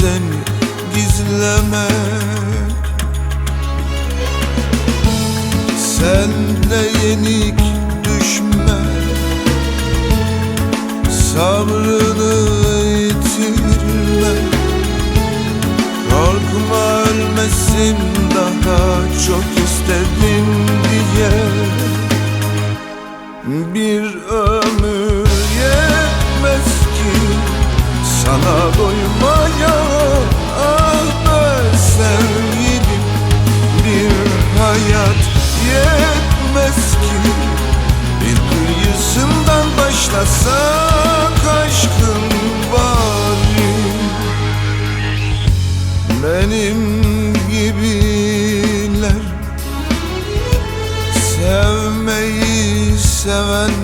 sen gizleme. Sen de yenik düşme. Sabrını yitirme. Korkma ölmesin daha çok istedim diye. Bir ömür başlasak aşkın bari. Benim gibiler Sevmeyi sevenler.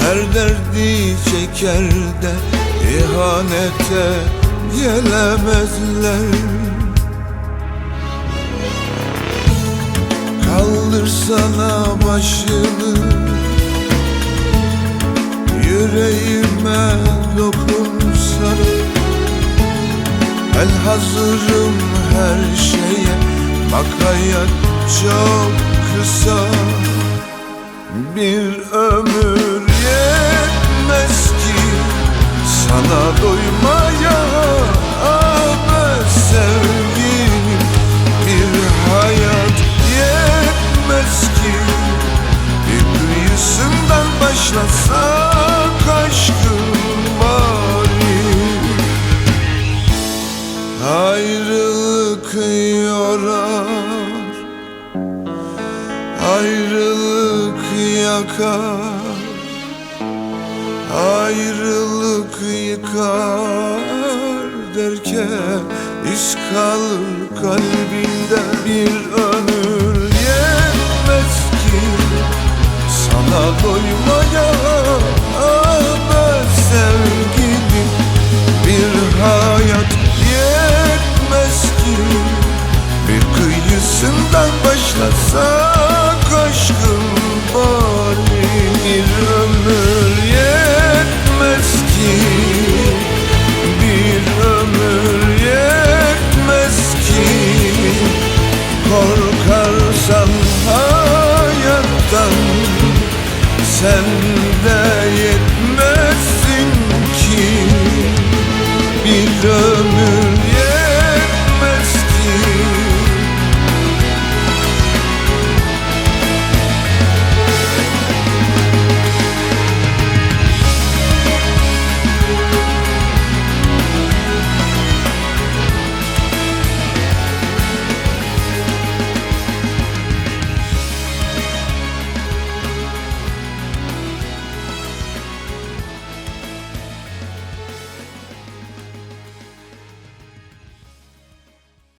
Her derdi çeker de ihanete gelemezler Kaldırsana başını Yüreğime dokunsana Ben hazırım her şeye Bak hayat çok kısa. Bir ömür yorar Ayrılık yakar Ayrılık yıkar derken iz kalır kalbinde bir ömür yetmez ki sana doyma de yetmezsin ki. Bir ömür